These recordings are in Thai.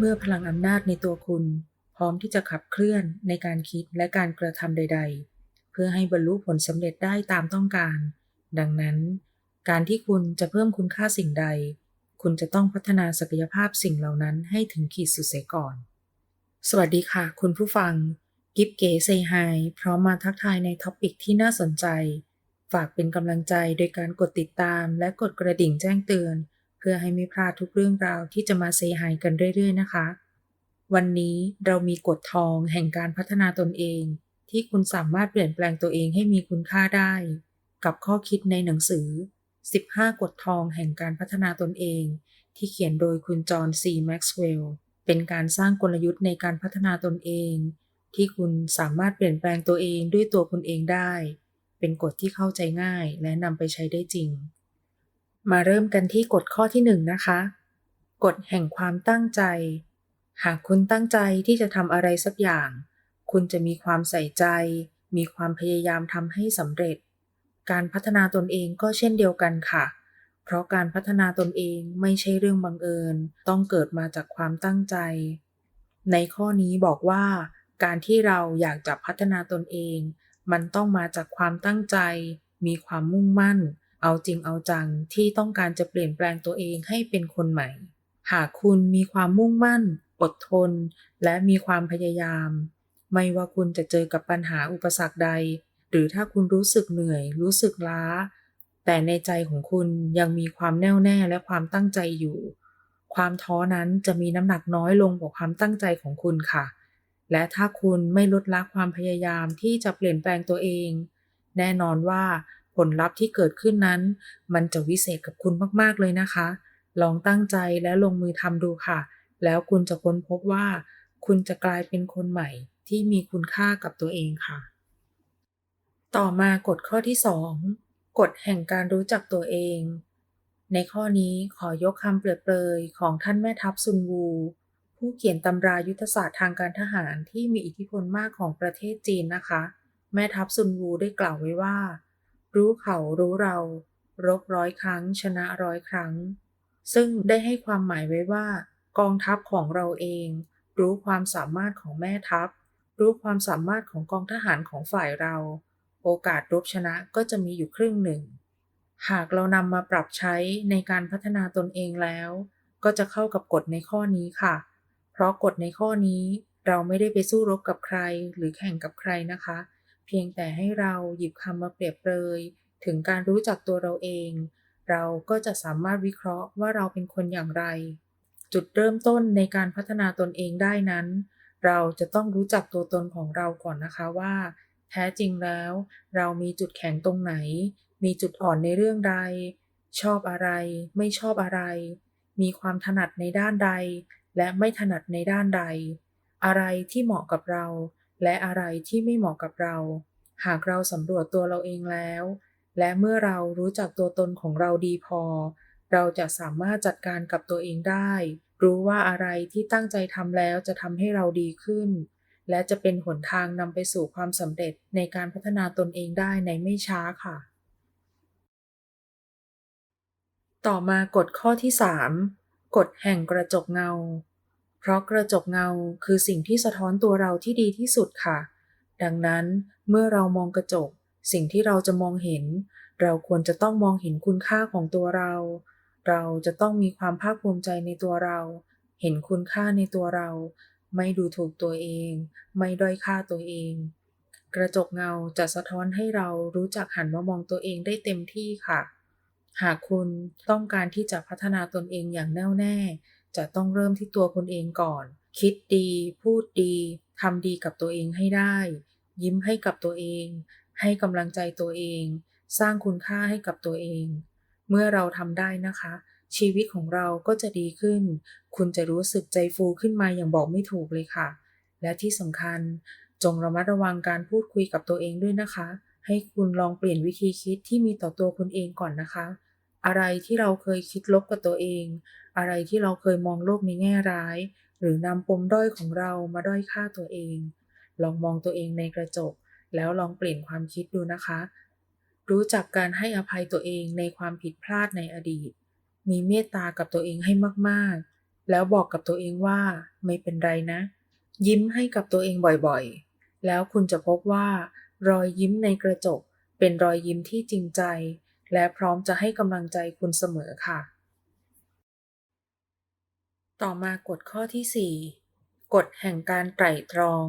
เมื่อพลังอำนาจในตัวคุณ พร้อมที่จะขับเคลื่อนในการคิดและการกระทำใด ๆ เพื่อให้บรรลุผลสำเร็จได้ตามต้องการ ดังนั้น การที่คุณจะเพิ่มคุณค่าสิ่งใด คุณจะต้องพัฒนาศักยภาพสิ่งเหล่านั้นให้ถึงขีดสุดเสียก่อน สวัสดีค่ะ คุณผู้ฟัง กิฟเก๋เซฮายพร้อมมาทักทายในท็อปิกที่น่าสนใจ ฝากเป็นกำลังใจโดยการกดติดตามและกดกระดิ่งแจ้งเตือน เพื่อให้ไม่พลาดทุกเรื่องราวที่จะมาเซฮายกันเรื่อยๆนะคะ วันนี้เรามีกฎทองแห่งการพัฒนาตนเอง ที่คุณสามารถเปลี่ยนแปลงตัวเองให้มีคุณค่าได้ กับข้อคิดในหนังสือ 15 กฎทองแห่งการพัฒนาตนเอง ที่เขียนโดยคุณจอห์นซีแม็กซ์เวลล์เป็นการสร้างกลยุทธ์ในการพัฒนาตนเอง ที่คุณสามารถเปลี่ยนแปลงตัวเองด้วยตัวคุณเองได้ เป็นกฎที่เข้าใจง่ายและนำไปใช้ได้จริง มาเริ่มกันที่กฎข้อที่หนึ่งนะคะกฎแห่งความตั้งใจ หากคุณตั้งใจที่จะทำอะไรสักอย่าง คุณจะมีความใส่ใจ มีความพยายามทำให้สำเร็จ การพัฒนาตนเองก็เช่นเดียวกันค่ะ เพราะการพัฒนาตนเองไม่ใช่เรื่องบังเอิญ ต้องเกิดมาจากความตั้งใจ ในข้อนี้บอกว่า การที่เราอยากจะพัฒนาตนเอง มันต้องมาจากความตั้งใจ มีความมุ่งมั่น เอาจริงเอาจังที่ต้องการจะเปลี่ยนแปลงตัวเองให้เป็นคนใหม่ หากคุณมีความมุ่งมั่น อดทน และมีความพยายาม ไม่ว่าคุณจะเจอกับปัญหาอุปสรรคใด หรือถ้าคุณรู้สึกเหนื่อย รู้สึกล้า แต่ในใจของคุณยังมีความแน่วแน่และความตั้งใจอยู่ ความท้อนั้นจะมีน้ำหนักน้อยลงกว่าความตั้งใจของคุณค่ะ และถ้าคุณไม่ลดละความพยายามที่จะเปลี่ยนแปลงตัวเอง แน่นอนว่า ผลลัพธ์ที่เกิดขึ้นนั้น มันจะวิเศษกับคุณมากๆเลยนะคะ ลองตั้งใจและลงมือทำดูค่ะ แล้วคุณจะค้นพบว่า คุณจะกลายเป็นคนใหม่ที่มีคุณค่ากับตัวเองค่ะ ต่อมากฎข้อที่ 2 กฎแห่งการรู้จักตัวเอง ในข้อนี้ขอยกคำเปรียบเปรยของท่านแม่ทัพซุนวูผู้เขียนตำรายุทธศาสตร์ทางการทหารที่มีอิทธิพลมากของประเทศจีนนะคะ แม่ทัพซุนวูได้กล่าวไว้ว่า รู้เขารู้เรา รบร้อยครั้ง ชนะร้อยครั้ง ซึ่งได้ให้ความหมายไว้ว่า กองทัพของเราเอง รู้ความสามารถของแม่ทัพ รู้ความสามารถของกองทหารของฝ่ายเรา โอกาสรบชนะก็จะมีอยู่ครึ่งหนึ่ง หากเรานำมาปรับใช้ในการพัฒนาตนเองแล้ว ก็จะเข้ากับกฎในข้อนี้ค่ะ เพราะกฎในข้อนี้เราไม่ได้ไปสู้รบกับใครหรือแข่งกับใครนะคะ เพียงแต่ให้เราหยิบคำมาเปรียบเปรย ถึงการรู้จักตัวเราเอง เราก็จะสามารถวิเคราะห์ว่าเราเป็นคนอย่างไร จุดเริ่มต้นในการพัฒนาตนเองได้นั้น เราจะต้องรู้จักตัวตนของเราก่อนนะคะว่า แท้จริงแล้ว เรามีจุดแข็งตรงไหน มีจุดอ่อนในเรื่องใด ชอบอะไรไม่ชอบอะไร มีความถนัดในด้านใด และไม่ถนัดในด้านใด อะไรที่เหมาะกับเรา และอะไรที่ไม่เหมาะกับเรา หากเราสำรวจตัวเราเองแล้ว และเมื่อเรารู้จักตัวตนของเราดีพอ เราจะสามารถจัดการกับตัวเองได้ รู้ว่าอะไรที่ตั้งใจทำแล้วจะทำให้เราดีขึ้น และจะเป็นหนทางนำไปสู่ความสำเร็จในการพัฒนาตนเองได้ในไม่ช้าค่ะ ต่อมากฎข้อที่ 3กฎแห่งกระจกเงา เพราะกระจกเงาคือสิ่งที่สะท้อนตัวเราที่ดีที่สุดค่ะ ดังนั้นเมื่อเรามองกระจก สิ่งที่เราจะมองเห็น เราควรจะต้องมองเห็นคุณค่าของตัวเรา เราจะต้องมีความภาคภูมิใจในตัวเรา เห็นคุณค่าในตัวเรา ไม่ดูถูกตัวเอง ไม่ด้อยค่าตัวเอง กระจกเงาจะสะท้อนให้เรารู้จักหันมามองตัวเองได้เต็มที่ค่ะ หากคุณต้องการที่จะพัฒนาตนเองอย่างแน่วแน่ จะต้องเริ่มที่ตัวคุณเองก่อน คิดดี พูดดีทำดีกับตัวเองให้ได้ ยิ้มให้กับตัวเอง ให้กำลังใจตัวเอง สร้างคุณค่าให้กับตัวเอง เมื่อเราทำได้นะคะ ชีวิตของเราก็จะดีขึ้น คุณจะรู้สึกใจฟูขึ้นมาอย่างบอกไม่ถูกเลยค่ะ และที่สำคัญจงระมัดระวังการพูดคุยกับตัวเองด้วยนะคะ ให้คุณลองเปลี่ยนวิธีคิดที่มีต่อตัวคุณเองก่อนนะคะ อะไรที่เราเคยคิดลบกับตัวเอง อะไรที่เราเคยมองโลกในแง่ร้าย หรือนำปมด้อยของเรามาด้อยค่าตัวเอง ลองมองตัวเองในกระจก แล้วลองเปลี่ยนความคิดดูนะคะ รู้จักการให้อภัยตัวเองในความผิดพลาดในอดีต มีเมตตากับตัวเองให้มากๆ แล้วบอกกับตัวเองว่าไม่เป็นไรนะ ยิ้มให้กับตัวเองบ่อยๆ แล้วคุณจะพบว่า รอยยิ้มในกระจก เป็นรอยยิ้มที่จริงใจ และพร้อมจะให้กำลังใจคุณเสมอค่ะ ต่อมากฎข้อที่ 4 กฎแห่งการไตร่ตรอง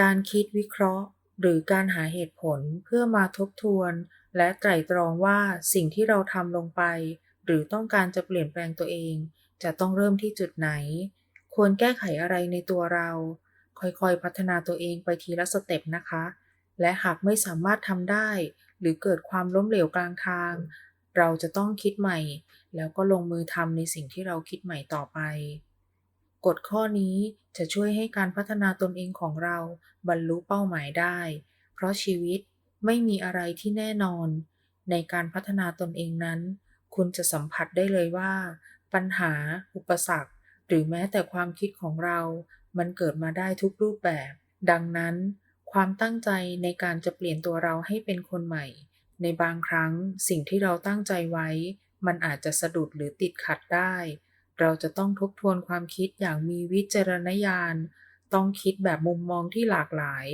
การคิดวิเคราะห์ หรือการหาเหตุผลเพื่อมาทบทวน และไตร่ตรองว่าสิ่งที่เราทำลงไป หรือต้องการจะเปลี่ยนแปลงตัวเอง จะต้องเริ่มที่จุดไหน ควรแก้ไขอะไรในตัวเรา ค่อยๆ พัฒนาตัวเองไปทีละสเต็ปนะคะ และหากไม่สามารถทำได้ หรือเกิดความล้มเหลวกลางทาง เราจะต้องคิดใหม่ แล้วก็ลงมือทำในสิ่งที่เราคิดใหม่ต่อไปกฎข้อนี้จะช่วยให้การพัฒนาตนเองของเราบรรลุเป้าหมายได้ เพราะชีวิตไม่มีอะไรที่แน่นอน ในการพัฒนาตนเองนั้น คุณจะสัมผัสได้เลยว่า ปัญหา อุปสรรค หรือแม้แต่ความคิดของเรา มันเกิดมาได้ทุกรูปแบบ ดังนั้น ความตั้งใจในการจะเปลี่ยนตัวเราให้เป็นคนใหม่ ในบางครั้งสิ่งที่เราตั้งใจไว้ มันอาจจะสะดุดหรือติดขัดได้ เราจะต้องทบทวนความคิดอย่างมีวิจารณญาณ ต้องคิดแบบมุมมองที่หลากหลาย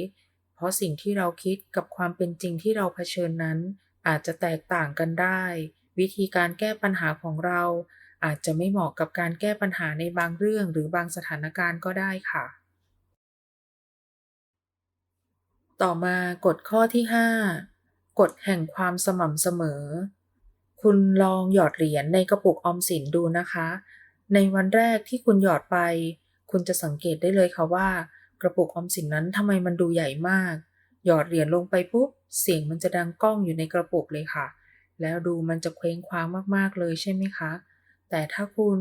เพราะสิ่งที่เราคิดกับความเป็นจริงที่เราเผชิญนั้น อาจจะแตกต่างกันได้ วิธีการแก้ปัญหาของเรา อาจจะไม่เหมาะกับการแก้ปัญหาในบางเรื่องหรือบางสถานการณ์ก็ได้ค่ะ ต่อมากฎข้อที่ 5 กฎแห่งความสม่ำเสมอ คุณลองหยอดเหรียญในกระปุกออมสินดูนะคะ ในวันแรกที่คุณหยอดไป คุณจะสังเกตได้เลยค่ะว่า กระปุกออมสินนั้นทำไมมันดูใหญ่มาก หยอดเหรียญลงไปปุ๊บ เสียงมันจะดังก้องอยู่ในกระปุกเลยค่ะ แล้วดูมันจะเคว้งคว้างมากๆเลยใช่ไหมคะ แต่ถ้าคุณ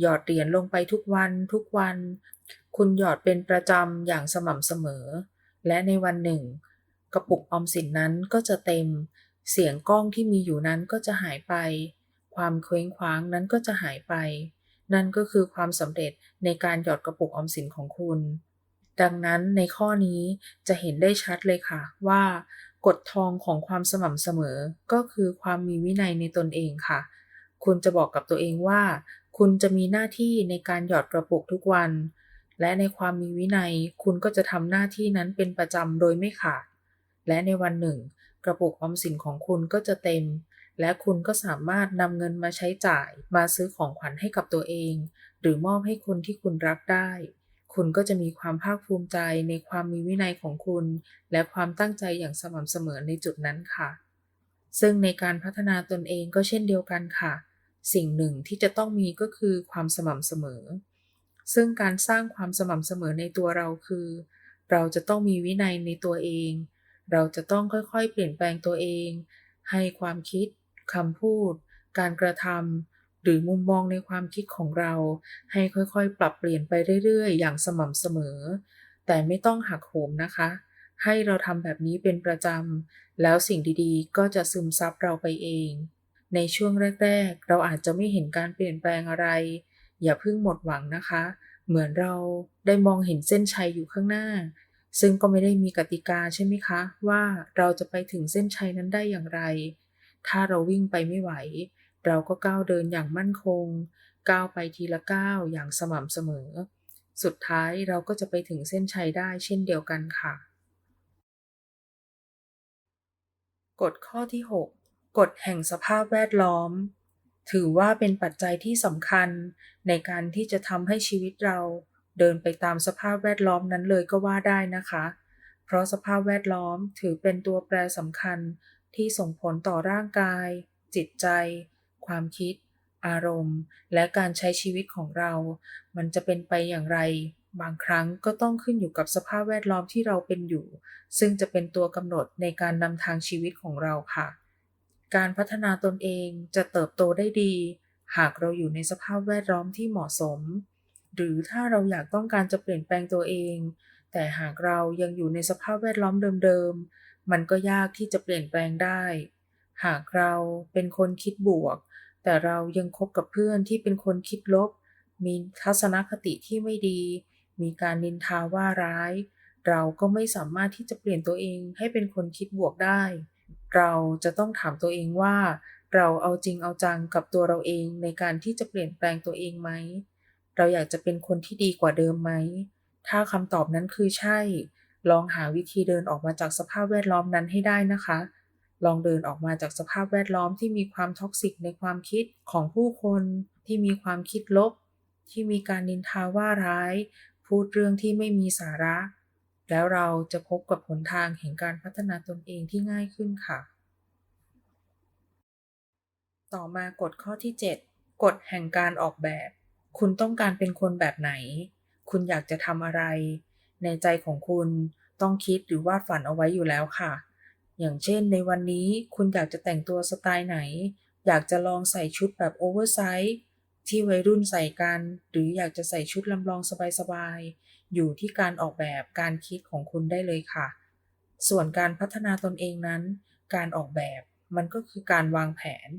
หยอดเหรียญลงไปทุกวันทุกวัน คุณหยอดเป็นประจำอย่างสม่ำเสมอ และในวันหนึ่ง กระปุกออมสินนั้นก็จะเต็ม เสียงก้องที่มีอยู่นั้นก็จะหายไป ความเคว้งคว้างนั้นก็จะหายไป นั่นก็คือความสำเร็จในการหยอดกระปุกออมสินของคุณ ดังนั้นในข้อนี้จะเห็นได้ชัดเลยค่ะว่ากฎทองของความสม่ำเสมอก็คือความมีวินัยในตนเองค่ะ คุณจะบอกกับตัวเองว่า คุณจะมีหน้าที่ในการหยอดกระปุกทุกวัน และในความมีวินัยคุณก็จะทำหน้าที่นั้นเป็นประจำโดยไม่ขาด และในวันหนึ่ง กระปุกออมสินของคุณก็จะเต็ม และคุณก็สามารถนำเงินมาใช้จ่าย มาซื้อของขวัญให้กับตัวเอง หรือมอบให้คนที่คุณรักได้ คุณก็จะมีความภาคภูมิใจในความมีวินัยของคุณ และความตั้งใจอย่างสม่ำเสมอในจุดนั้นค่ะ ซึ่งในการพัฒนาตนเองก็เช่นเดียวกันค่ะ สิ่งหนึ่งที่จะต้องมีก็คือความสม่ำเสมอ ซึ่งการสร้างความสม่ำเสมอในตัวเราคือ เราจะต้องมีวินัยในตัวเอง เราจะต้องค่อยๆ เปลี่ยนแปลงตัวเอง ให้ความคิดคำพูด การกระทำหรือมุมมองในความคิดของเรา ให้ค่อยๆ ปรับเปลี่ยนไปเรื่อยๆ อย่างสม่ำเสมอ แต่ไม่ต้องหักโหมนะคะ ให้เราทำแบบนี้เป็นประจำแล้วสิ่งดีๆ ก็จะซึมซับเราไปเอง ในช่วงแรก ๆ เราอาจจะไม่เห็นการเปลี่ยนแปลงอะไร อย่าเพิ่งหมดหวังนะคะ เหมือนเราได้มองเห็นเส้นชัยอยู่ข้างหน้า ซึ่งก็ไม่ได้มีกติกาใช่ไหมคะ ว่าเราจะไปถึงเส้นชัยนั้นได้อย่างไร ถ้าเราวิ่งไปไม่ไหว เราก็ก้าวเดินอย่างมั่นคง ก้าวไปทีละก้าวอย่างสม่ำเสมอ สุดท้ายเราก็จะไปถึงเส้นชัยได้เช่นเดียวกันค่ะกฎข้อที่ 6 กฎแห่งสภาพแวดล้อม ถือว่าเป็นปัจจัยที่สำคัญในการที่จะทำให้ชีวิตเราเดินไปตามสภาพแวดล้อมนั้นเลยก็ว่าได้นะคะ เพราะสภาพแวดล้อมถือเป็นตัวแปรสำคัญที่ส่งผลต่อร่างกาย จิตใจ ความคิด อารมณ์ และการใช้ชีวิตของเรา มันจะเป็นไปอย่างไร บางครั้งก็ต้องขึ้นอยู่กับสภาพแวดล้อมที่เราเป็นอยู่ ซึ่งจะเป็นตัวกำหนดในการนำทางชีวิตของเราค่ะ การพัฒนาตนเองจะเติบโตได้ดี หากเราอยู่ในสภาพแวดล้อมที่เหมาะสม หรือถ้าเราอยากต้องการจะเปลี่ยนแปลงตัวเอง แต่หากเรายังอยู่ในสภาพแวดล้อมเดิมๆ มันก็ยากที่จะเปลี่ยนแปลงได้ หากเราเป็นคนคิดบวก แต่เรายังคบกับเพื่อนที่เป็นคนคิดลบ มีทัศนคติที่ไม่ดี มีการนินทาว่าร้าย เราก็ไม่สามารถที่จะเปลี่ยนตัวเองให้เป็นคนคิดบวกได้ เราจะต้องถามตัวเองว่า เราเอาจริงเอาจังกับตัวเราเองในการที่จะเปลี่ยนแปลงตัวเองไหม เราอยากจะเป็นคนที่ดีกว่าเดิมไหม ถ้าคำตอบนั้นคือใช่ ลองหาวิธีเดินออกมาจากสภาพแวดล้อมนั้นให้ได้นะคะ ลองเดินออกมาจากสภาพแวดล้อมที่มีความท็อกซิกในความคิดของผู้คนที่มีความคิดลบ ที่มีการนินทาว่าร้าย พูดเรื่องที่ไม่มีสาระ แล้วเราจะพบกับหนทางแห่งการพัฒนาตนเองที่ง่ายขึ้นค่ะ ต่อมากฎข้อที่ 7 กฎแห่งการออกแบบ คุณต้องการเป็นคนแบบไหน คุณอยากจะทำอะไร ในใจของคุณต้องคิดหรือวาดฝันเอาไว้อยู่แล้วค่ะ อย่างเช่นในวันนี้คุณอยากจะแต่งตัวสไตล์ไหน อยากจะลองใส่ชุดแบบโอเวอร์ไซส์ ที่วัยรุ่นใส่กัน หรืออยากจะใส่ชุดลำลองสบายๆ อยู่ที่การออกแบบการคิดของคุณได้เลยค่ะ ส่วนการพัฒนาตนเองนั้น การออกแบบมันก็คือการวางแผน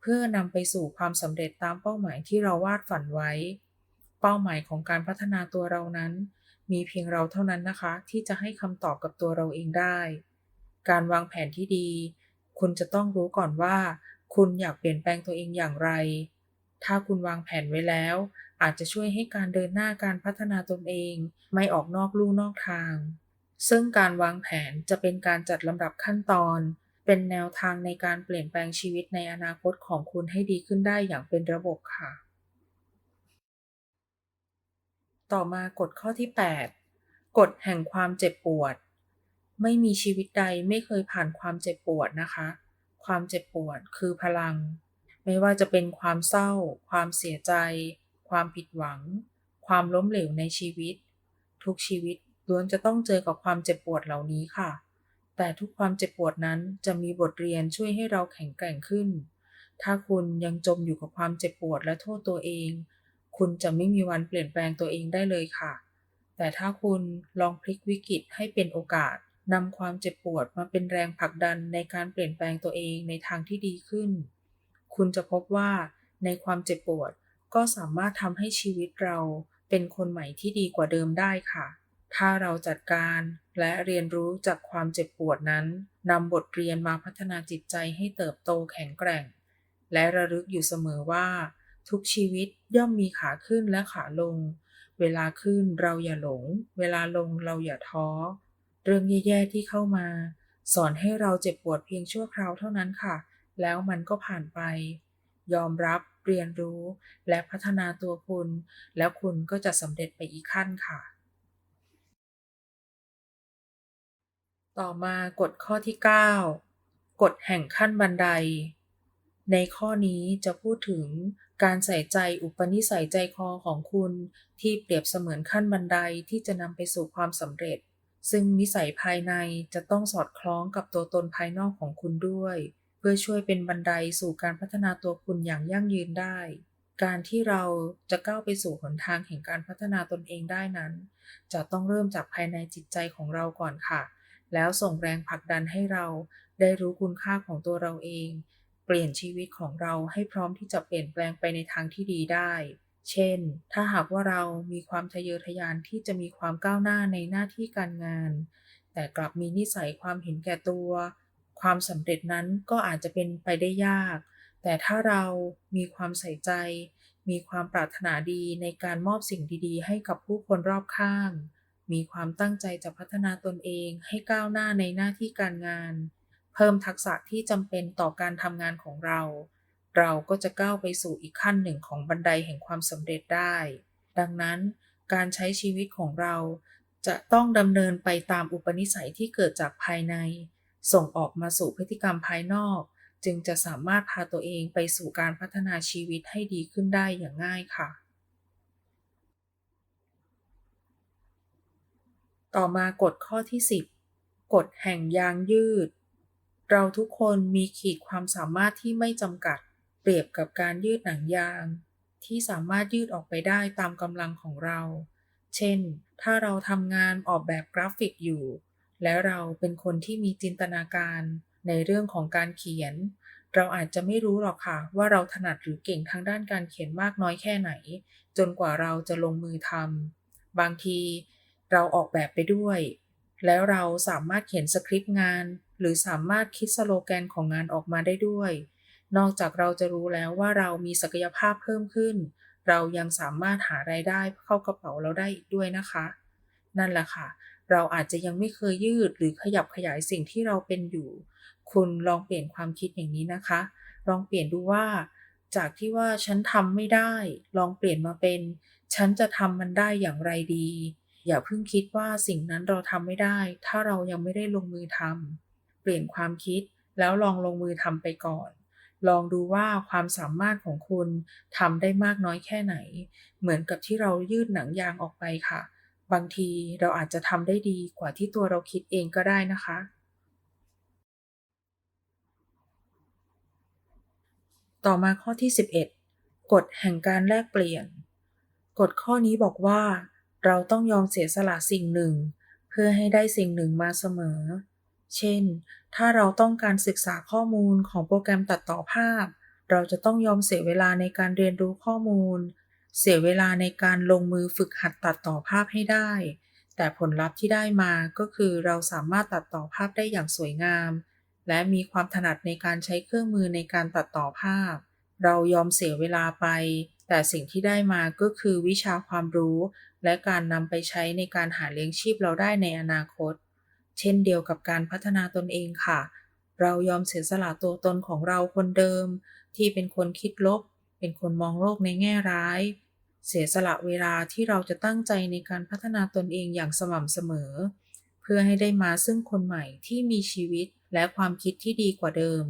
เพื่อนำไปสู่ความสำเร็จตามเป้าหมายที่เราวาดฝันไว้ เป้าหมายของการพัฒนาตัวเรานั้น มีเพียงเราเท่านั้นนะคะ ที่จะให้คำตอบกับตัวเราเองได้ การวางแผนที่ดี คุณจะต้องรู้ก่อนว่า คุณอยากเปลี่ยนแปลงตัวเองอย่างไร ถ้าคุณวางแผนไว้แล้ว อาจจะช่วยให้การเดินหน้าการพัฒนาตนเอง ไม่ออกนอกลู่นอกทาง ซึ่งการวางแผนจะเป็นการจัดลำดับขั้นตอน เป็นแนวทางในการเปลี่ยนแปลงชีวิตในอนาคตของคุณให้ดีขึ้นได้อย่างเป็นระบบค่ะ ต่อมากฎข้อที่ 8 กฎแห่งความเจ็บปวด ไม่มีชีวิตใดไม่เคยผ่านความเจ็บปวดนะคะ ความเจ็บปวดคือพลัง ไม่ว่าจะเป็นความเศร้า ความเสียใจ ความผิดหวัง ความล้มเหลวในชีวิต ทุกชีวิตล้วนจะต้องเจอกับความเจ็บปวดเหล่านี้ค่ะ แต่ทุกความเจ็บปวดนั้นจะมีบทเรียนช่วยให้เราแข็งแกร่งขึ้น ถ้าคุณยังจมอยู่กับความเจ็บปวดและโทษตัวเอง คุณจะไม่มีวันเปลี่ยนแปลงตัวเองได้เลยค่ะ แต่ถ้าคุณลองพลิกวิกฤตให้เป็นโอกาสนำความเจ็บปวดมาเป็นแรงผลักดันในการเปลี่ยนแปลงตัวเองในทางที่ดีขึ้น คุณจะพบว่าในความเจ็บปวดก็สามารถทำให้ชีวิตเราเป็นคนใหม่ที่ดีกว่าเดิมได้ค่ะ ถ้าเราจัดการและเรียนรู้จากความเจ็บปวดนั้นนำบทเรียนมาพัฒนาจิตใจให้เติบโตแข็งแกร่ง และระลึกอยู่เสมอว่า ทุกชีวิตย่อมมีขาขึ้นและขาลง เวลาขึ้นเราอย่าหลง เวลาลงเราอย่าท้อ เรื่องแย่ๆที่เข้ามา สอนให้เราเจ็บปวดเพียงชั่วคราวเท่านั้นค่ะ แล้วมันก็ผ่านไป ยอมรับเรียนรู้ และพัฒนาตัวคุณ แล้วคุณก็จะสำเร็จไปอีกขั้นค่ะ ต่อมากฎข้อที่ 9 กฎแห่งขั้นบันได ในข้อนี้จะพูดถึงการใส่ใจอุปนิสัยใจคอของคุณที่เปรียบเสมือนขั้นบันไดที่จะนำไปสู่ความสำเร็จ ซึ่งนิสัยภายในจะต้องสอดคล้องกับตัวตนภายนอกของคุณด้วย พื่อช่วยเป็นบันไดสู่การพัฒนาตัวคุณอย่างยั่งยืนได้ การที่เราจะก้าวไปสู่หนทางแห่งการพัฒนาตนเองได้นั้น จะต้องเริ่มจากภายในจิตใจของเราก่อนค่ะ แล้วส่งแรงผลักดันให้เราได้รู้คุณค่าของตัวเราเอง เปลี่ยนชีวิตของเราให้พร้อมที่จะเปลี่ยนแปลงไปในทางที่ดีได้ เช่น ถ้าหากว่าเรามีความทะเยอทะยานที่จะมีความก้าวหน้าในหน้าที่การงาน แต่กลับมีนิสัยความเห็นแก่ตัว ความสำเร็จนั้นก็อาจจะเป็นไปได้ยาก แต่ถ้าเรามีความใส่ใจ มีความปรารถนาดีในการมอบสิ่งดีๆ ให้กับผู้คนรอบข้าง มีความตั้งใจจะพัฒนาตนเองให้ก้าวหน้าในหน้าที่การงาน เพิ่มทักษะที่จำเป็นต่อการทำงานของเรา เราก็จะก้าวไปสู่อีกขั้นหนึ่งของบันไดแห่งความสำเร็จได้ ดังนั้นการใช้ชีวิตของเราจะต้องดำเนินไปตามอุปนิสัยที่เกิดจากภายใน ส่งออกมาสู่พฤติกรรมภายนอก จึงจะสามารถพาตัวเองไปสู่การพัฒนาชีวิตให้ดีขึ้นได้อย่างง่ายค่ะ ต่อมากฎข้อที่ 10 กฎแห่งยางยืด เราทุกคนมีขีดความสามารถที่ไม่จำกัด เปรียบกับการยืดหนังยาง ที่สามารถยืดออกไปได้ตามกำลังของเรา เช่น ถ้าเราทำงานออกแบบกราฟิกอยู่ แล้วเราเป็นคนที่มีจินตนาการในเรื่องของการเขียน เราอาจจะไม่รู้หรอกค่ะ ว่าเราถนัดหรือเก่งทางด้านการเขียนมากน้อยแค่ไหน จนกว่าเราจะลงมือทำบางทีเราออกแบบไปด้วย แล้วเราสามารถเขียนสคริปต์งาน หรือสามารถคิดสโลแกนของงานออกมาได้ด้วย นอกจากเราจะรู้แล้วว่าเรามีศักยภาพเพิ่มขึ้น เรายังสามารถหารายได้เข้ากระเป๋าเราได้อีกด้วยนะคะ นั่นแหละค่ะ เราอาจจะยังไม่เคยยืดหรือขยับขยายสิ่งที่เราเป็นอยู่ คุณลองเปลี่ยนความคิดอย่างนี้นะคะ ลองเปลี่ยนดูว่า จากที่ว่าฉันทำไม่ได้ ลองเปลี่ยนมาเป็น ฉันจะทำมันได้อย่างไรดี อย่าเพิ่งคิดว่าสิ่งนั้นเราทำไม่ได้ ถ้าเรายังไม่ได้ลงมือทำเปลี่ยนความคิดแล้วลองลงมือทำไปก่อนลองดูว่าความสามารถของคุณทำได้มากน้อยแค่ไหน เหมือนกับที่เรายืดหนังยางออกไปค่ะ บางทีเราอาจจะทำได้ดีกว่าที่ตัวเราคิดเองก็ได้นะคะ ต่อมาข้อที่ 11 กฎแห่งการแลกเปลี่ยน กฎข้อนี้บอกว่า เราต้องยอมเสียสละสิ่งหนึ่ง เพื่อให้ได้สิ่งหนึ่งมาเสมอ เช่น ถ้าเราต้องการศึกษาข้อมูลของโปรแกรมตัดต่อภาพ เราจะต้องยอมเสียเวลาในการเรียนรู้ข้อมูล เสียเวลาในการลงมือฝึกหัดตัดต่อภาพให้ได้ แต่ผลลัพธ์ที่ได้มาก็คือเราสามารถตัดต่อภาพได้อย่างสวยงาม และมีความถนัดในการใช้เครื่องมือในการตัดต่อภาพ เรายอมเสียเวลาไป แต่สิ่งที่ได้มาก็คือวิชาความรู้ และการนำไปใช้ในการหาเลี้ยงชีพเราได้ในอนาคต เช่นเดียวกับการพัฒนาตนเองค่ะ เรายอมเสียสละตัวตนของเราคนเดิม ที่เป็นคนคิดลบ เป็นคนมองโลกในแง่ร้าย เสียสละเวลาที่เราจะตั้งใจในการพัฒนาตนเองอย่างสม่ำเสมอ เพื่อให้ได้มาซึ่งคนใหม่ที่มีชีวิตและความคิดที่ดีกว่าเดิม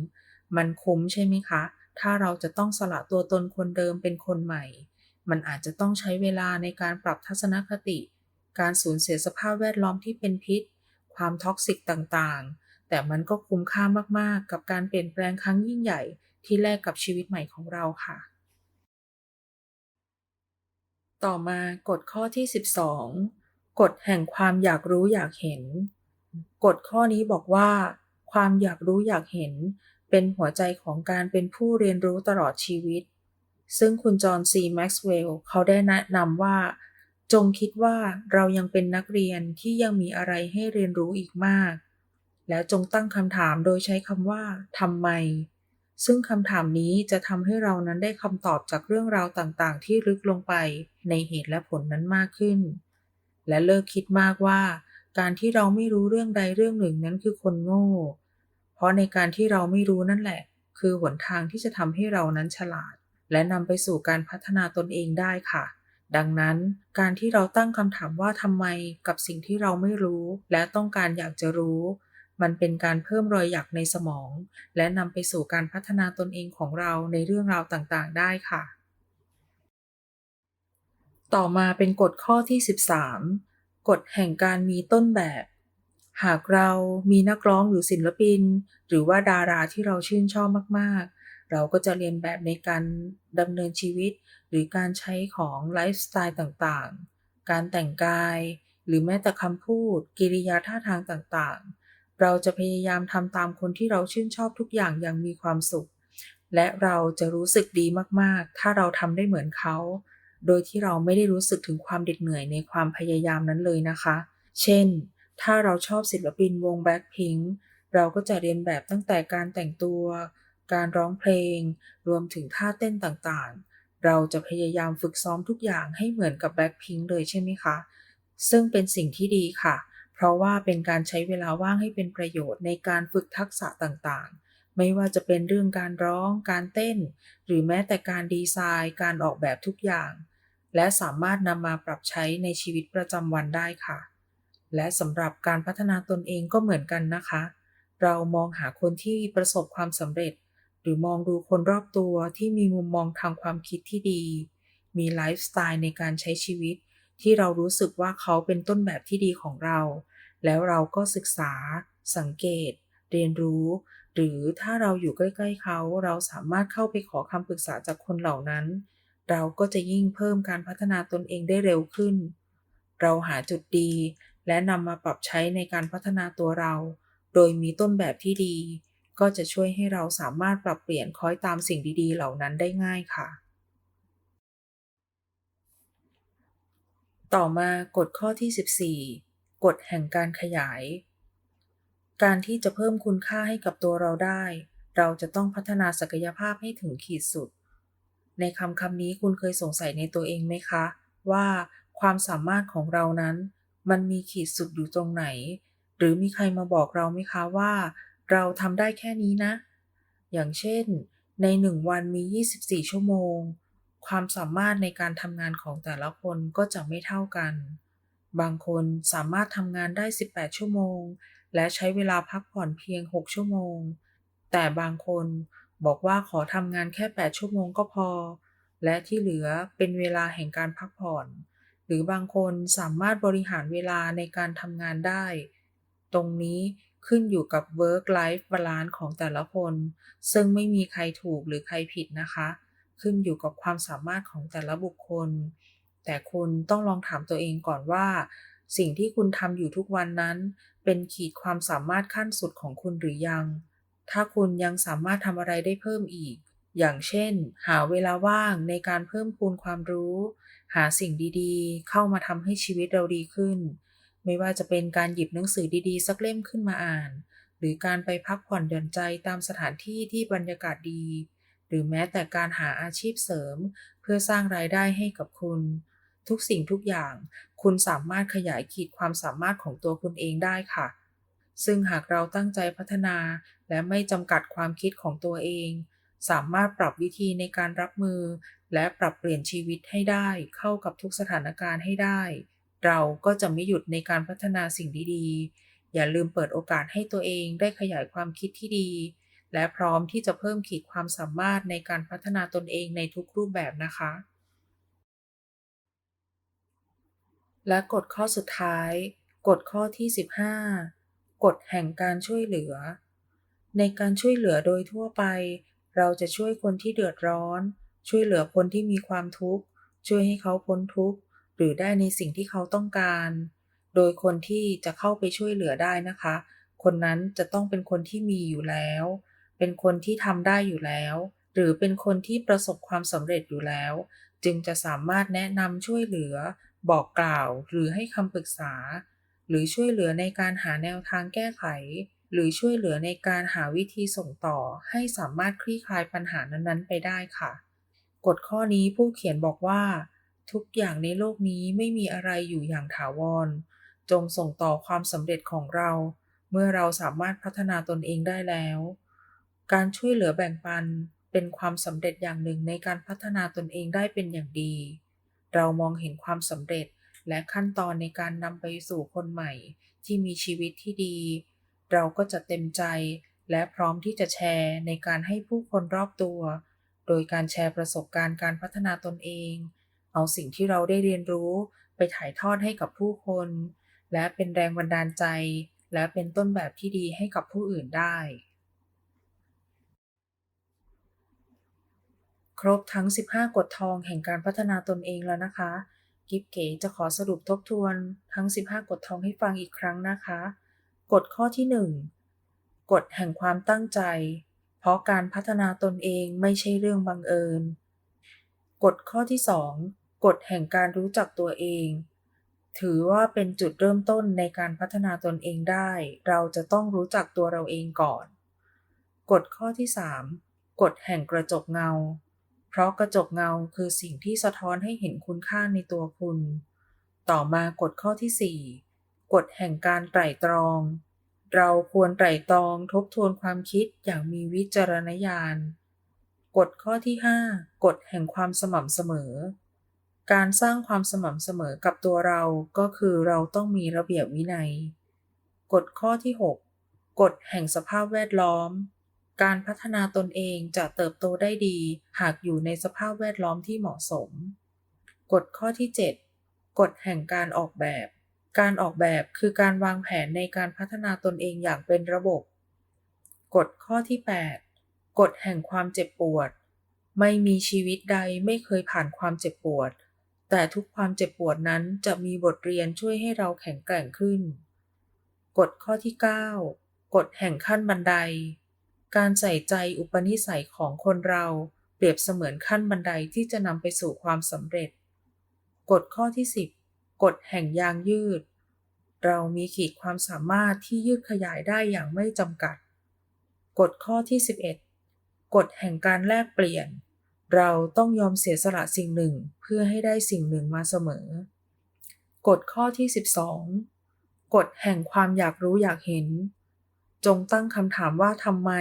มันคุ้มใช่ไหมคะ ถ้าเราจะต้องสละตัวตนคนเดิมเป็นคนใหม่ มันอาจจะต้องใช้เวลาในการปรับทัศนคติ การสูญเสียสภาพแวดล้อมที่เป็นพิษ ความท็อกซิกต่างๆ แต่มันก็คุ้มค่ามากๆ กับการเปลี่ยนแปลงครั้งยิ่งใหญ่ที่แลกกับชีวิตใหม่ของเราค่ะ ต่อมากฎข้อที่ 12 กฎแห่งความอยากรู้อยากเห็น กฎข้อนี้บอกว่า ความอยากรู้อยากเห็น เป็นหัวใจของการเป็นผู้เรียนรู้ตลอดชีวิต ซึ่งคุณจอห์นซีแม็กซ์เวลล์เขาได้แนะนำว่า จงคิดว่าเรายังเป็นนักเรียนที่ยังมีอะไรให้เรียนรู้อีกมาก แล้วจงตั้งคำถามโดยใช้คำว่าทำไม ซึ่งคำถามนี้จะทำให้เรานั้นได้คำตอบจากเรื่องราวต่างๆ ที่ลึกลงไป ในเหตุและผลนั้นมากขึ้น และเลิกคิดมากว่า การที่เราไม่รู้เรื่องใดเรื่องหนึ่งนั้นคือคนโง่ เพราะในการที่เราไม่รู้นั่นแหละ คือหนทางที่จะทำให้เรานั้นฉลาด และนำไปสู่การพัฒนาตนเองได้ค่ะ ดังนั้น การที่เราตั้งคำถามว่าทำไมกับสิ่งที่เราไม่รู้ และต้องการอยากจะรู้มันเป็นการเพิ่มรอยหยักในสมอง และนำไปสู่การพัฒนาตนเองของเราในเรื่องราวต่างๆ ได้ค่ะ ต่อมาเป็นกฎข้อที่ 13 กฎแห่งการมีต้นแบบ หากเรามีนักร้องหรือศิลปิน หรือว่าดาราที่เราชื่นชอบมากๆ เราก็จะเรียนแบบในการดำเนินชีวิต หรือการใช้ของไลฟ์สไตล์ต่างๆ การแต่งกาย หรือแม้แต่คำพูด กิริยาท่าทางต่างๆ เราจะพยายามทำตามคนที่เราชื่นชอบทุกอย่างอย่างมีความสุข และเราจะรู้สึกดีมากๆ ถ้าเราทำได้เหมือนเขา โดยที่เราไม่ได้รู้สึกถึงความเด็ดเหนื่อยในความพยายามนั้นเลยนะคะ เช่น ถ้าเราชอบศิลปินวง Blackpink เราก็จะเรียนแบบตั้งแต่การแต่งตัว การร้องเพลง รวมถึงท่าเต้นต่างๆ เราจะพยายามฝึกซ้อมทุกอย่างให้เหมือนกับ Blackpink เลยใช่ไหมคะ ซึ่งเป็นสิ่งที่ดีค่ะ เพราะว่าเป็นการใช้เวลาว่างให้เป็นประโยชน์ในการฝึกทักษะต่างๆไม่ว่าจะเป็นเรื่องการร้อง การเต้น หรือแม้แต่การดีไซน์ การออกแบบทุกอย่าง และสามารถนำมาปรับใช้ในชีวิตประจำวันได้ค่ะ และสำหรับการพัฒนาตนเองก็เหมือนกันนะคะ เรามองหาคนที่ประสบความสำเร็จ หรือมองดูคนรอบตัวที่มีมุมมองทางความคิดที่ดี มีไลฟ์สไตล์ในการใช้ชีวิต ที่เรารู้สึกว่าเขาเป็นต้นแบบที่ดีของเรา แล้วเราก็ศึกษา สังเกต เรียนรู้ หรือถ้าเราอยู่ใกล้ ๆ เขา เราสามารถเข้าไปขอคำปรึกษาจากคนเหล่านั้น เราก็จะยิ่งเพิ่มการพัฒนาตนเองได้เร็วขึ้น เราหาจุดดี และนำมาปรับใช้ในการพัฒนาตัวเรา โดยมีต้นแบบที่ดี ก็จะช่วยให้เราสามารถปรับเปลี่ยนคล้อยตามสิ่งดีๆ เหล่านั้นได้ง่ายค่ะ ต่อมากฎข้อที่ 14 กฎแห่งการขยาย การที่จะเพิ่มคุณค่าให้กับตัวเราได้ เราจะต้องพัฒนาศักยภาพให้ถึงขีดสุด ในคำคำนี้คุณเคยสงสัยในตัวเองไหมคะ ว่าความสามารถของเรานั้น มันมีขีดสุดอยู่ตรงไหน หรือมีใครมาบอกเราไหมคะว่า เราทำได้แค่นี้นะ อย่างเช่น ในหนึ่งวันมี 24 ชั่วโมง ความสามารถในการทำงานของแต่ละคนก็จะไม่เท่ากัน บางคนสามารถทำงานได้ 18 ชั่วโมง และใช้เวลาพักผ่อนเพียง 6 ชั่วโมง แต่บางคน บอกว่าขอทำงานแค่ 8 ชั่วโมงก็พอ และที่เหลือเป็นเวลาแห่งการพักผ่อน หรือบางคนสามารถบริหารเวลาในการทำงานได้ ตรงนี้ขึ้นอยู่กับ work life balance ของแต่ละคน ซึ่งไม่มีใครถูกหรือใครผิดนะคะ ขึ้นอยู่กับความสามารถของแต่ละบุคคล แต่คุณต้องลองถามตัวเองก่อนว่า สิ่งที่คุณทำอยู่ทุกวันนั้น เป็นขีดความสามารถขั้นสุดของคุณหรือยัง ถ้าคุณยังสามารถทำอะไรได้เพิ่มอีก อย่างเช่น หาเวลาว่างในการเพิ่มพูนความรู้ หาสิ่งดีๆ เข้ามาทำให้ชีวิตเราดีขึ้น ไม่ว่าจะเป็นการหยิบหนังสือดีๆ สักเล่มขึ้นมาอ่าน หรือการไปพักผ่อนหย่อนใจตามสถานที่ที่บรรยากาศดี หรือแม้แต่การหาอาชีพเสริม เพื่อสร้างรายได้ให้กับคุณ ทุกสิ่งทุกอย่าง คุณสามารถขยายขีดความสามารถของตัวคุณเองได้ค่ะ ซึ่งหากเราตั้งใจพัฒนาและไม่จำกัดความคิดของตัวเอง สามารถปรับวิธีในการรับมือ และปรับเปลี่ยนชีวิตให้ได้เข้ากับทุกสถานการณ์ให้ได้ เราก็จะไม่หยุดในการพัฒนาสิ่งดีๆ อย่าลืมเปิดโอกาสให้ตัวเองได้ขยายความคิดที่ดี และพร้อมที่จะเพิ่มขีดความสามารถในการพัฒนาตนเองในทุกรูปแบบนะคะ และกฎข้อสุดท้าย กฎข้อที่ 15 กฎแห่งการช่วยเหลือ ในการช่วยเหลือโดยทั่วไป เราจะช่วยคนที่เดือดร้อน ช่วยเหลือคนที่มีความทุกข์ ช่วยให้เขาพ้นทุกข์ หรือได้ในสิ่งที่เขาต้องการ โดยคนที่จะเข้าไปช่วยเหลือได้นะคะ คนนั้นจะต้องเป็นคนที่มีอยู่แล้ว เป็นคนที่ทำได้อยู่แล้ว หรือเป็นคนที่ประสบความสำเร็จอยู่แล้ว จึงจะสามารถแนะนำช่วยเหลือ บอกกล่าว หรือให้คำปรึกษา หรือช่วยเหลือในการหาแนวทางแก้ไข หรือช่วยเหลือในการหาวิธีส่งต่อ ให้สามารถคลี่คลายปัญหานั้นๆ ไปได้ค่ะ กฎข้อนี้ผู้เขียนบอกว่า ทุกอย่างในโลกนี้ไม่มีอะไรอยู่อย่างถาวร จงส่งต่อความสำเร็จของเรา เมื่อเราสามารถพัฒนาตนเองได้แล้ว การช่วยเหลือแบ่งปันเป็นความสำเร็จอย่างหนึ่งในการพัฒนาตนเองได้เป็นอย่างดี เรามองเห็นความสำเร็จ และขั้นตอนในการนำไปสู่คนใหม่ ที่มีชีวิตที่ดี เราก็จะเต็มใจ และพร้อมที่จะแชร์ในการให้ผู้คนรอบตัว โดยการแชร์ประสบการณ์การพัฒนาตนเอง เอาสิ่งที่เราได้เรียนรู้ไปถ่ายทอดให้กับผู้คน และเป็นแรงบันดาลใจ และเป็นต้นแบบที่ดีให้กับผู้อื่นได้ ครบทั้ง 15 กฎทองแห่งการพัฒนาตนเองแล้วนะคะ กิฟเก๋จะขอสรุปทบทวนทั้ง 15 กฎทองให้ฟังอีกครั้งนะคะ กฎข้อที่ 1 กฎแห่งความตั้งใจ เพราะการพัฒนาตนเองไม่ใช่เรื่องบังเอิญ กฎข้อที่ 2 กฎแห่งการรู้จักตัวเอง ถือว่าเป็นจุดเริ่มต้นในการพัฒนาตนเองได้ เราจะต้องรู้จักตัวเราเองก่อน กฎข้อที่ 3 กฎแห่งกระจกเงา เพราะกระจกเงาคือสิ่งที่สะท้อนให้เห็นคุณค่าในตัวคุณ ต่อมากฎข้อที่ 4 กฎแห่งการไตร่ตรอง เราควรไตร่ตรองทบทวนความคิดอย่างมีวิจารณญาณ กฎข้อที่ 5 กฎแห่งความสม่ำเสมอ การสร้างความสม่ำเสมอกับตัวเราก็คือเราต้องมีระเบียบวินัย กฎข้อที่ 6 กฎแห่งสภาพแวดล้อม การพัฒนาตนเองจะเติบโตได้ดี หากอยู่ในสภาพแวดล้อมที่เหมาะสม กฎข้อที่ 7 กฎแห่งการออกแบบ การออกแบบคือการวางแผนในการพัฒนาตนเองอย่างเป็นระบบ กฎข้อที่ 8 กฎแห่งความเจ็บปวด ไม่มีชีวิตใดไม่เคยผ่านความเจ็บปวด แต่ทุกความเจ็บปวดนั้นจะมีบทเรียนช่วยให้เราแข็งแกร่งขึ้น กฎข้อที่ 9 กฎแห่งขั้นบันได การใส่ใจอุปนิสัยของคนเราเปรียบเสมือนขั้นบันไดที่จะนำไปสู่ความสำเร็จ กฎข้อที่ 10 กฎแห่งยางยืด เรามีขีดความสามารถที่ยืดขยายได้อย่างไม่จำกัด กฎข้อที่ 11 กฎแห่งการแลกเปลี่ยน เราต้องยอมเสียสละสิ่งหนึ่งเพื่อให้ได้สิ่งหนึ่งมาเสมอ กฎข้อที่ 12 กฎแห่งความอยากรู้อยากเห็น จงตั้งคำถามว่าทำไม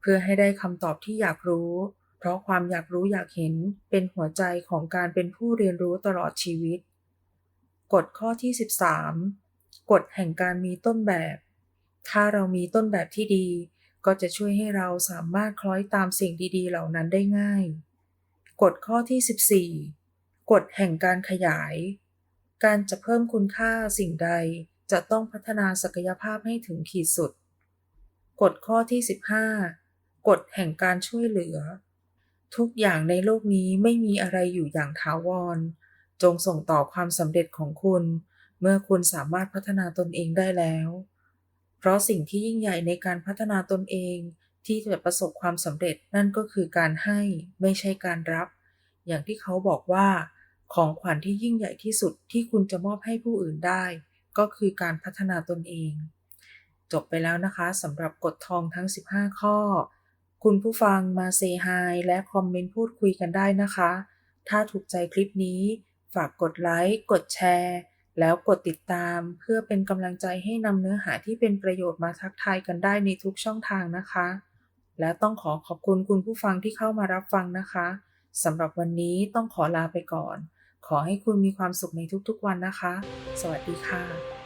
เพื่อให้ได้คำตอบที่อยากรู้ เพราะความอยากรู้อยากเห็นเป็นหัวใจของการเป็นผู้เรียนรู้ตลอดชีวิต กฎข้อที่ 13 กฎแห่งการมีต้นแบบ ถ้าเรามีต้นแบบที่ดี ก็จะช่วยให้เราสามารถคล้อยตามสิ่งดีๆ เหล่านั้นได้ง่าย กฎข้อที่ 14 กฎแห่งการขยาย การจะเพิ่มคุณค่าสิ่งใดจะต้องพัฒนาศักยภาพให้ถึงขีดสุด กฎข้อที่ 15 กฎแห่งการช่วยเหลือ ทุกอย่างในโลกนี้ไม่มีอะไรอยู่อย่างถาวร จงส่งต่อความสำเร็จของคุณ เมื่อคุณสามารถพัฒนาตนเองได้แล้ว เพราะสิ่งที่ยิ่งใหญ่ในการพัฒนาตนเองที่จะประสบความสำเร็จนั่นก็คือการให้ไม่ใช่การรับ อย่างที่เขาบอกว่า ของขวัญที่ยิ่งใหญ่ที่สุดที่คุณจะมอบให้ผู้อื่นได้ ก็คือการพัฒนาตนเอง จบไปแล้วนะคะสำหรับกฎทองทั้ง 15 ข้อ คุณผู้ฟังมาเซฮายและคอมเมนต์พูดคุยกันได้นะคะ ถ้าถูกใจคลิปนี้ ฝากกดไลค์ กดแชร์ แล้วกดติดตามเพื่อเป็นกำลังใจให้นำเนื้อหาที่เป็นประโยชน์มาทักทายกันได้ในทุกช่องทางนะคะ และต้องขอขอบคุณคุณผู้ฟังที่เข้ามารับฟังนะคะสำหรับวันนี้ต้องขอลาไปก่อน ขอให้คุณมีความสุขในทุกๆวันนะคะ สวัสดีค่ะ